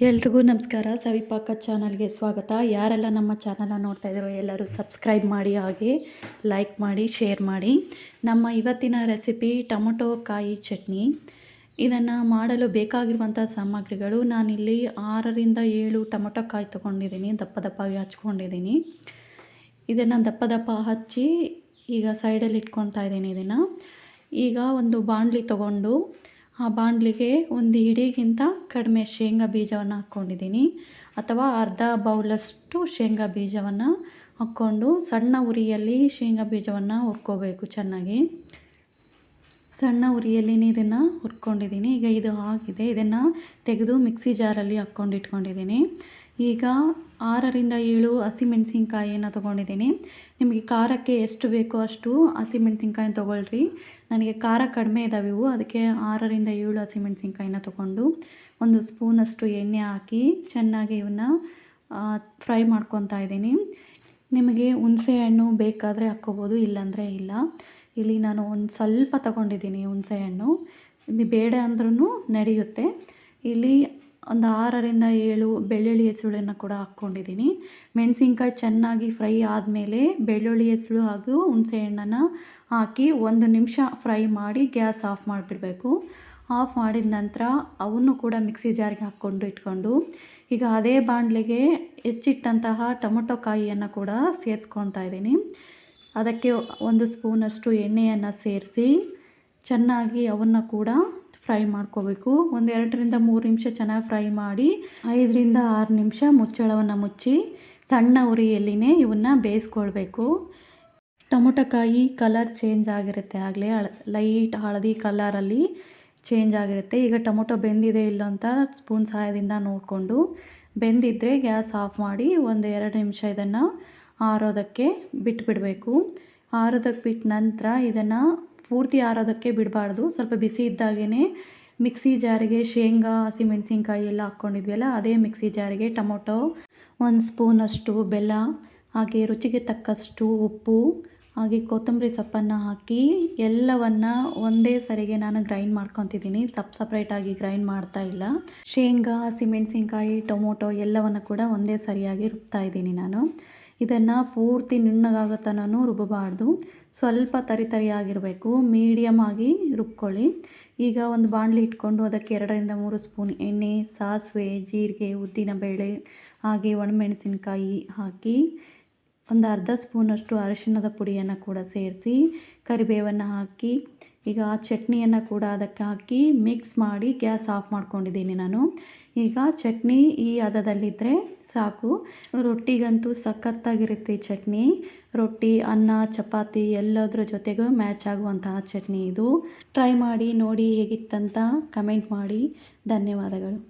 ಎಲ್ರಿಗೂ ನಮಸ್ಕಾರ. ಸವಿಪಾಕ ಚಾನಲ್ಗೆ ಸ್ವಾಗತ. ಯಾರೆಲ್ಲ ನಮ್ಮ ಚಾನಲ್ನ ನೋಡ್ತಾ ಇದ್ದಾರೋ ಎಲ್ಲರೂ ಸಬ್ಸ್ಕ್ರೈಬ್ ಮಾಡಿ, ಹಾಗೆ ಲೈಕ್ ಮಾಡಿ, ಶೇರ್ ಮಾಡಿ. ನಮ್ಮ ಇವತ್ತಿನ ರೆಸಿಪಿ ಟೊಮೊಟೊ ಕಾಯಿ ಚಟ್ನಿ. ಇದನ್ನು ಮಾಡಲು ಬೇಕಾಗಿರುವಂಥ ಸಾಮಗ್ರಿಗಳು ನಾನಿಲ್ಲಿ ಆರರಿಂದ ಏಳು ಟೊಮೊಟೊ ಕಾಯಿ ತೊಗೊಂಡಿದ್ದೀನಿ. ದಪ್ಪ ದಪ್ಪಾಗಿ ಹಚ್ಕೊಂಡಿದ್ದೀನಿ. ಇದನ್ನು ದಪ್ಪ ದಪ್ಪ ಹಚ್ಚಿ ಈಗ ಸೈಡಲ್ಲಿ ಇಟ್ಕೊತಾ ಇದ್ದೀನಿ ಇದನ್ನು. ಈಗ ಒಂದು ಬಾಣಲಿ ತೊಗೊಂಡು ಆ ಬಾಣಲಿಗೆ ಒಂದು ಹಿಡಿಗಿಂತ ಕಡಿಮೆ ಶೇಂಗಾ ಬೀಜವನ್ನು ಹಾಕ್ಕೊಂಡಿದ್ದೀನಿ. ಅಥವಾ ಅರ್ಧ ಬೌಲಷ್ಟು ಶೇಂಗಾ ಬೀಜವನ್ನು ಹಾಕ್ಕೊಂಡು ಸಣ್ಣ ಉರಿಯಲ್ಲಿ ಶೇಂಗಾ ಬೀಜವನ್ನು ಹುರ್ಕೋಬೇಕು ಚೆನ್ನಾಗಿ. ಸಣ್ಣ ಉರಿಯಲ್ಲಿನೇ ಇದನ್ನು ಹುರ್ಕೊಂಡಿದ್ದೀನಿ. ಈಗ ಇದು ಆಗಿದೆ. ಇದನ್ನು ತೆಗೆದು ಮಿಕ್ಸಿ ಜಾರಲ್ಲಿ ಹಾಕ್ಕೊಂಡು ಇಟ್ಕೊಂಡಿದ್ದೀನಿ. ಈಗ ಆರರಿಂದ ಏಳು ಹಸಿಮೆಣಸಿನ್ಕಾಯಿಯನ್ನು ತೊಗೊಂಡಿದ್ದೀನಿ. ನಿಮಗೆ ಖಾರಕ್ಕೆ ಎಷ್ಟು ಬೇಕೋ ಅಷ್ಟು ಹಸಿಮೆಣಸಿನ್ಕಾಯಿನ ತೊಗೊಳ್ರಿ. ನನಗೆ ಖಾರ ಕಡಿಮೆ ಇದ್ದಾವೆ ಇವು, ಅದಕ್ಕೆ ಆರರಿಂದ ಏಳು ಹಸಿಮೆಣಸಿನ್ಕಾಯಿನ ತೊಗೊಂಡು ಒಂದು ಸ್ಪೂನಷ್ಟು ಎಣ್ಣೆ ಹಾಕಿ ಚೆನ್ನಾಗಿ ಇವನ್ನ ಫ್ರೈ ಮಾಡ್ಕೊತಾ ಇದ್ದೀನಿ. ನಿಮಗೆ ಹುಣಸೆ ಹಣ್ಣು ಬೇಕಾದರೆ ಹಾಕ್ಕೋಬೋದು, ಇಲ್ಲಾಂದರೆ ಇಲ್ಲ. ಇಲ್ಲಿ ನಾನು ಒಂದು ಸ್ವಲ್ಪ ತಗೊಂಡಿದ್ದೀನಿ ಹುಣಸೆ ಹಣ್ಣು. ಬೇಡ ಅಂದ್ರೂ ನಡೆಯುತ್ತೆ. ಇಲ್ಲಿ ಒಂದು ಆರರಿಂದ ಏಳು ಬೆಳ್ಳುಳ್ಳಿ ಹೆಸಳನ್ನು ಕೂಡ ಹಾಕ್ಕೊಂಡಿದ್ದೀನಿ. ಮೆಣಸಿನ್ಕಾಯಿ ಚೆನ್ನಾಗಿ ಫ್ರೈ ಆದಮೇಲೆ ಬೆಳ್ಳುಳ್ಳಿ ಹೆಸಳು ಹಾಗೂ ಹುಣಸೆ ಹಣ್ಣನ್ನು ಹಾಕಿ ಒಂದು ನಿಮಿಷ ಫ್ರೈ ಮಾಡಿ ಗ್ಯಾಸ್ ಆಫ್ ಮಾಡಿಬಿಡಬೇಕು. ಆಫ್ ಮಾಡಿದ ನಂತರ ಅವನ್ನು ಕೂಡ ಮಿಕ್ಸಿ ಜಾರಿಗೆ ಹಾಕ್ಕೊಂಡು ಇಟ್ಕೊಂಡು ಈಗ ಅದೇ ಬಾಣಲೆಗೆ ಹೆಚ್ಚಿಟ್ಟಂತಹ ಟೊಮೊಟೊ ಕಾಯಿಯನ್ನು ಕೂಡ ಸೇರಿಸ್ಕೊತಾ ಇದ್ದೀನಿ. ಅದಕ್ಕೆ ಒಂದು ಸ್ಪೂನಷ್ಟು ಎಣ್ಣೆಯನ್ನು ಸೇರಿಸಿ ಚೆನ್ನಾಗಿ ಅವನ್ನು ಕೂಡ ಫ್ರೈ ಮಾಡ್ಕೋಬೇಕು. ಒಂದು ಎರಡರಿಂದ ಮೂರು ನಿಮಿಷ ಚೆನ್ನಾಗಿ ಫ್ರೈ ಮಾಡಿ, ಐದರಿಂದ ಆರು ನಿಮಿಷ ಮುಚ್ಚಳವನ್ನು ಮುಚ್ಚಿ ಸಣ್ಣ ಉರಿಯಲ್ಲಿನೇ ಇವನ್ನ ಬೇಯಿಸ್ಕೊಳ್ಬೇಕು. ಟೊಮೊಟೊಕಾಯಿ ಕಲರ್ ಚೇಂಜ್ ಆಗಿರುತ್ತೆ ಆಗಲೇ ಲೈಟ್ ಹಳದಿ ಕಲರಲ್ಲಿ ಚೇಂಜ್ ಆಗಿರುತ್ತೆ. ಈಗ ಟೊಮೊಟೊ ಬೆಂದಿದೆ ಇಲ್ಲ ಅಂತ ಸ್ಪೂನ್ ಸಹಾಯದಿಂದ ನೋಡಿಕೊಂಡು ಬೆಂದಿದ್ದರೆ ಗ್ಯಾಸ್ ಆಫ್ ಮಾಡಿ ಒಂದು ಎರಡು ನಿಮಿಷ ಇದನ್ನು ಆರೋದಕ್ಕೆ ಬಿಟ್ಬಿಡಬೇಕು. ಆರೋದಕ್ಕೆ ಬಿಟ್ಟ ನಂತರ ಇದನ್ನು ಪೂರ್ತಿ ಆರೋದಕ್ಕೆ ಬಿಡಬಾರ್ದು. ಸ್ವಲ್ಪ ಬಿಸಿ ಇದ್ದಾಗೇ ಮಿಕ್ಸಿ ಜಾರಿಗೆ ಶೇಂಗಾ, ಹಸಿಮೆಣಸಿನ್ಕಾಯಿ ಎಲ್ಲ ಹಾಕ್ಕೊಂಡಿದ್ವಲ್ಲ, ಅದೇ ಮಿಕ್ಸಿ ಜಾರಿಗೆ ಟೊಮೊಟೊ, ಒಂದು ಸ್ಪೂನಷ್ಟು ಬೆಲ್ಲ, ಹಾಗೆ ರುಚಿಗೆ ತಕ್ಕಷ್ಟು ಉಪ್ಪು ಹಾಗೆ ಕೊತ್ತಂಬರಿ ಸೊಪ್ಪನ್ನು ಹಾಕಿ ಎಲ್ಲವನ್ನು ಒಂದೇ ಸರಿಗೆ ನಾನು ಗ್ರೈಂಡ್ ಮಾಡ್ಕೊತಿದ್ದೀನಿ. ಸಪ್ ಸಪ್ರೇಟಾಗಿ ಗ್ರೈಂಡ್ ಮಾಡ್ತಾ ಇಲ್ಲ. ಶೇಂಗಾ ಹಸಿಮೆಣಸಿನ್ಕಾಯಿ ಟೊಮೊಟೊ ಎಲ್ಲವನ್ನು ಕೂಡ ಒಂದೇ ಸರಿಯಾಗಿ ರುಬ್ತಾ ಇದ್ದೀನಿ ನಾನು. ಇದನ್ನು ಪೂರ್ತಿ ನುಣ್ಣಗಾಗೋ ತನೂ ರುಬ್ಬಬಾರ್ದು. ಸ್ವಲ್ಪ ತರಿ ತರಿಯಾಗಿರಬೇಕು ಮೀಡಿಯಮ್ ಆಗಿ ರುಬ್ಕೊಳ್ಳಿ. ಈಗ ಒಂದು ಬಾಣಲಿ ಇಟ್ಕೊಂಡು ಅದಕ್ಕೆ ಎರಡರಿಂದ ಮೂರು ಸ್ಪೂನ್ ಎಣ್ಣೆ, ಸಾಸಿವೆ, ಜೀರಿಗೆ, ಉದ್ದಿನಬೇಳೆ, ಹಾಗೆ ಒಣಮೆಣಸಿನ್ಕಾಯಿ ಹಾಕಿ ಒಂದು ಅರ್ಧ ಸ್ಪೂನಷ್ಟು ಅರಿಶಿಣದ ಪುಡಿಯನ್ನು ಕೂಡ ಸೇರಿಸಿ ಕರಿಬೇವನ್ನು ಹಾಕಿ, ಈಗ ಆ ಚಟ್ನಿಯನ್ನು ಕೂಡ ಅದಕ್ಕೆ ಹಾಕಿ ಮಿಕ್ಸ್ ಮಾಡಿ ಗ್ಯಾಸ್ ಆಫ್ ಮಾಡ್ಕೊಂಡಿದ್ದೀನಿ ನಾನು. ಈಗ ಚಟ್ನಿ ಈ ಹದದಲ್ಲಿದ್ದರೆ ಸಾಕು. ರೊಟ್ಟಿಗಂತೂ ಸಖತ್ತಾಗಿರುತ್ತೆ ಚಟ್ನಿ. ರೊಟ್ಟಿ, ಅನ್ನ, ಚಪಾತಿ ಎಲ್ಲದರ ಜೊತೆಗೂ ಮ್ಯಾಚ್ ಆಗುವಂತಹ ಚಟ್ನಿ ಇದು. ಟ್ರೈ ಮಾಡಿ ನೋಡಿ ಹೇಗಿತ್ತಂತ ಕಮೆಂಟ್ ಮಾಡಿ. ಧನ್ಯವಾದಗಳು.